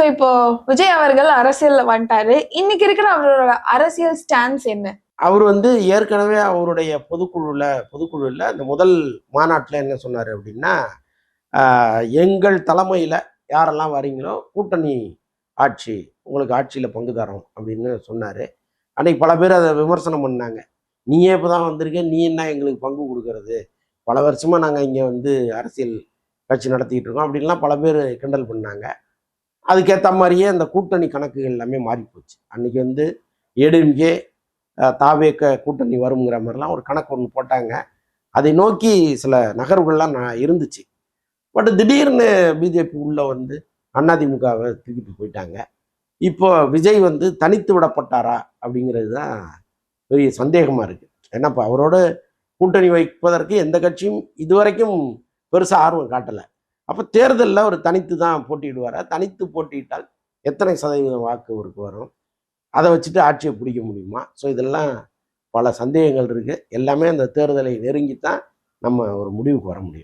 So இப்போ விஜய் அவர்கள் அரசியல்ல வந்துட்டாரு. இன்னைக்கு இருக்கிற அவரோட அரசியல் ஸ்டான்ஸ் என்ன? அவர் வந்து ஏற்கனவே அவருடைய பொதுக்குழுவில் பொதுக்குழுவில் இந்த முதல் மாநாட்டில் என்ன சொன்னார் அப்படின்னா எங்கள் தலைமையில் யாரெல்லாம் வரீங்களோ கூட்டணி ஆட்சி உங்களுக்கு ஆட்சியில் பங்கு தரோம் அப்படின்னு சொன்னார். அன்னைக்கு பல பேர் அதை விமர்சனம் பண்ணாங்க. நீயே இப்போ தான் வந்திருக்க நீ என்ன எங்களுக்கு பங்கு கொடுக்கறது? பல வருஷமாக நாங்கள் இங்கே வந்து அரசியல் கட்சி நடத்திக்கிட்டு இருக்கோம் அப்படின்லாம் பல பேர் கிண்டல் பண்ணாங்க. அதுக்கேற்ற மாதிரியே அந்த கூட்டணி கணக்குகள் எல்லாமே மாறி போச்சு அன்னைக்கு வந்து ஏடிஎம்கே தாவேக்க கூட்டணி வருங்கிற மாதிரிலாம் ஒரு கணக்கு ஒன்று போட்டாங்க. அதை நோக்கி சில நகர்வுகள்லாம் நான் இருந்துச்சு. பட் திடீர்னு பிஜேபி உள்ளே வந்து அதிமுகவை தூக்கிட்டு போயிட்டாங்க. இப்போ விஜய் வந்து தனித்து விடப்பட்டாரா அப்படிங்கிறது தான் பெரிய சந்தேகமாக இருக்குது ஏன்னா இப்போ அவரோட கூட்டணி வைப்பதற்கு எந்த கட்சியும் இதுவரைக்கும் பெருசாக ஆர்வம் காட்டலை. அப்போ தேர்தலில் அவர் தனித்து தான் போட்டியிடுவாரா? தனித்து போட்டியிட்டால் எத்தனை சதவீதம் வாக்கு அவருக்கு வரும்? அதை வச்சுட்டு ஆட்சியை பிடிக்க முடியுமா? ஸோ இதெல்லாம் பல சந்தேகங்கள் இருக்குது எல்லாமே அந்த தேர்தலை நெருங்கி தான் நம்ம ஒரு முடிவுக்கு வர முடியும்.